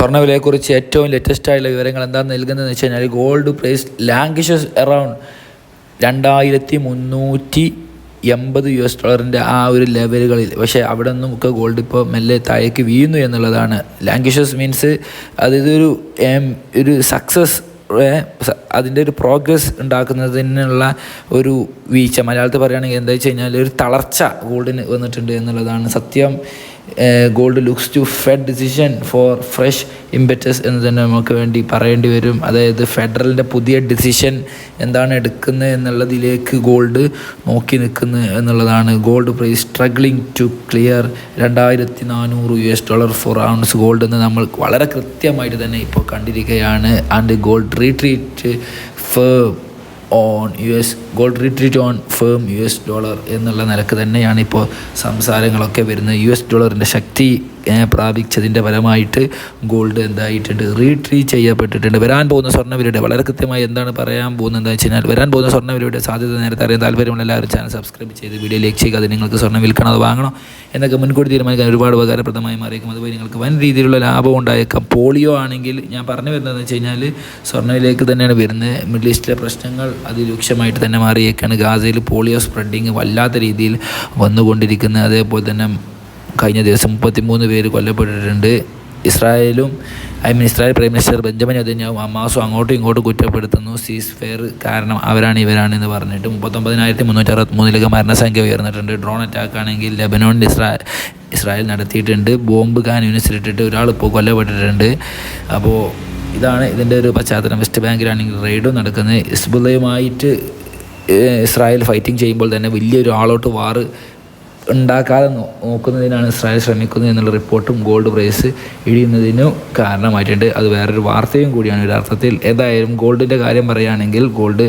സ്വർണവിലയെക്കുറിച്ച് ഏറ്റവും ലേറ്റസ്റ്റ് ആയിട്ടുള്ള വിവരങ്ങൾ എന്താണ് നൽകുന്നതെന്ന് വെച്ച് കഴിഞ്ഞാൽ ഗോൾഡ് പ്രൈസ് ലാങ്കിഷസ് അറൗണ്ട് രണ്ടായിരത്തി മുന്നൂറ്റി എൺപത് യു എസ് ഡോളറിന്റെ ആ ഒരു ലെവലുകളിൽ പക്ഷേ അവിടെ നിന്നും ഒക്കെ ഗോൾഡ് ഇപ്പോൾ മെല്ലെ താഴേക്ക് വീഴുന്നു എന്നുള്ളതാണ്. ലാങ്കിഷസ് മീൻസ് അതൊരു ഒരു സക്സസ് അതിന്റെ ഒരു പ്രോഗ്രസ് ഉണ്ടാക്കുന്നതിനുള്ള ഒരു വീഴ്ച. മലയാളത്തിൽ പറയുകയാണെങ്കിൽ എന്താ വെച്ച് കഴിഞ്ഞാൽ ഒരു തളർച്ച ഗോൾഡിന് വന്നിട്ടുണ്ട് എന്നുള്ളതാണ് സത്യം. Gold looks to Fed decision for fresh impetus എന്ന് തന്നെ നമുക്ക് വേണ്ടി പറയേണ്ടി വരും. അതായത് ഫെഡറലിന്റെ പുതിയ ഡിസിഷൻ എന്താണ് എടുക്കുന്നത് എന്നുള്ളതിലേക്ക് ഗോൾഡ് നോക്കി നിൽക്കുന്നത് എന്നുള്ളതാണ്. Gold price struggling to clear രണ്ടായിരത്തി നാനൂറ് U S dollar for ounce gold എന്ന് നമ്മൾ വളരെ കൃത്യമായിട്ട് തന്നെ ഇപ്പോൾ കണ്ടിരിക്കുകയാണ്. And gold retreat firm on U S gold retreat on firm U S dollar എന്നുള്ള നിലയ്ക്ക് തന്നെയാണ് ഇപ്പോൾ സംസാരങ്ങളൊക്കെ വരുന്നത്. യു എസ് ഡോളറിന്റെ ശക്തി പ്രാപിച്ചതിന്റെ ഫലമായിട്ട് ഗോൾഡ് എന്തായിട്ടുണ്ട്? റീട്രീ ചെയ്യപ്പെട്ടിട്ടുണ്ട്. വരാൻ പോകുന്ന സ്വർണവിലയുടെ വളരെ കൃത്യമായി എന്താണ് പറയാൻ പോകുന്നത് എന്താ വെച്ച് കഴിഞ്ഞാൽ വരാൻ പോകുന്ന സ്വർണവിലയുടെ സാധ്യത നേരത്തെ അറിയാൻ താല്പര്യമുള്ള എല്ലാവരും ചാനൽ സബ്സ്ക്രൈബ് ചെയ്ത് വീഡിയോ ലൈക്ക് ചെയ്യുക. അത് നിങ്ങൾക്ക് സ്വർണം വിൽക്കണം അത് വാങ്ങണം എന്നൊക്കെ മുൻകൂട്ടി തീരുമാനിക്കാൻ ഒരുപാട് ഉപകാരപ്രദമായി മാറിയേക്കും. അതുപോലെ നിങ്ങൾക്ക് വൻ രീതിയിലുള്ള ലാഭം ഉണ്ടായേക്കാം. പോളിയോ ആണെങ്കിൽ ഞാൻ പറഞ്ഞു വരുന്നതെന്ന് വെച്ച് കഴിഞ്ഞാൽ സ്വർണവിലേക്ക് തന്നെയാണ് വരുന്നത്. മിഡിൽ ഈസ്റ്റിലെ പ്രശ്നങ്ങൾ അതിരൂക്ഷമായിട്ട് തന്നെ മാറിയേക്കാണ്. ഗാസയിൽ പോളിയോ സ്പ്രെഡിങ് വല്ലാത്ത രീതിയിൽ വന്നുകൊണ്ടിരിക്കുന്നത്. അതേപോലെ തന്നെ കഴിഞ്ഞ ദിവസം മുപ്പത്തിമൂന്ന് പേര് കൊല്ലപ്പെട്ടിട്ടുണ്ട്. ഇസ്രായേലും I mean Israel prime minister Benjamin Netanyahu ഹമാസും അങ്ങോട്ടും ഇങ്ങോട്ടും കുറ്റപ്പെടുത്തുന്നു. സീസ് ഫെയർ കാരണം അവരാണ് ഇവരാണ് എന്ന് പറഞ്ഞിട്ട് മുപ്പത്തൊമ്പതിനായിരത്തി മുന്നൂറ്റി അറുപത്തിമൂന്നിലേക്ക് മരണസംഖ്യ ഉയർന്നിട്ടുണ്ട്. ഡ്രോൺ അറ്റാക്ക് ആണെങ്കിൽ ലെബനോണിൽ ഇസ്രാ ഇസ്രായേൽ നടത്തിയിട്ടുണ്ട്. ബോംബ് കാൻ യൂണിസിലിട്ടിട്ട് ഒരാൾ ഇപ്പോൾ കൊല്ലപ്പെട്ടിട്ടുണ്ട്. അപ്പോൾ ഇതാണ് ഇതിന്റെ ഒരു പശ്ചാത്തലം. വെസ്റ്റ് ബാങ്കിലാണെങ്കിൽ റെയ്ഡും നടക്കുന്നത്. ഇസ്ബുലയുമായിട്ട് ഇസ്രായേൽ ഫൈറ്റിംഗ് ചെയ്യുമ്പോൾ തന്നെ വലിയൊരു ആളോട്ട് വാറ് ഉണ്ടാക്കാതെ നോക്കുന്നതിനാണ് ഇസ്രായേൽ ശ്രമിക്കുന്നത് എന്നുള്ള റിപ്പോർട്ടും ഗോൾഡ് പ്രൈസ് ഇടിയുന്നതിനും കാരണമായിട്ടുണ്ട്. അത് വേറൊരു വാർത്തയും കൂടിയാണ്. ഒരു അർത്ഥത്തിൽ ഏതായാലും ഗോൾഡിന്റെ കാര്യം പറയുകയാണെങ്കിൽ ഗോൾഡ്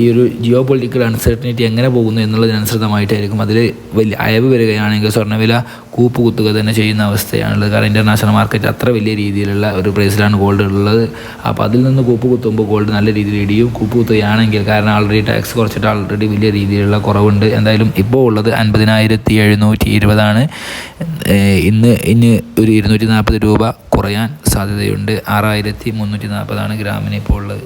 ഈ ഒരു ജിയോ പൊളിറ്റിക്കൽ അൺസർട്ടനിറ്റി എങ്ങനെ പോകുന്നു എന്നുള്ളതിനനുസൃതമായിട്ടായിരിക്കും അതിൽ വലിയ അയവ് വരികയാണെങ്കിൽ സ്വർണവില കൂപ്പ് കുത്തുക തന്നെ ചെയ്യുന്ന അവസ്ഥയാണുള്ളത്. കാരണം ഇന്റർനാഷണൽ മാർക്കറ്റ് അത്ര വലിയ രീതിയിലുള്ള ഒരു പ്രൈസിലാണ് ഗോൾഡ് ഉള്ളത്. അപ്പോൾ അതിൽ നിന്ന് കൂപ്പ് കുത്തുമ്പോൾ ഗോൾഡ് നല്ല രീതിയിൽ ഇടിയും കൂപ്പ് കുത്തുകയാണെങ്കിൽ കാരണം ആൾറെഡി ടാക്സ് കുറച്ചിട്ട് ആൾറെഡി വലിയ രീതിയിലുള്ള കുറവുണ്ട്. എന്തായാലും ഇപ്പോൾ ഉള്ളത് അൻപതിനായിരത്തി എഴുന്നൂറ്റി ഇരുപതാണ് ഇന്ന് ഇന്ന് ഇനി ഒരു ഇരുന്നൂറ്റി നാൽപ്പത് രൂപ കുറയാൻ സാധ്യതയുണ്ട്. ആറായിരത്തി മുന്നൂറ്റി നാൽപ്പതാണ് ഗ്രാമിന് ഇപ്പോൾ ഉള്ളത്.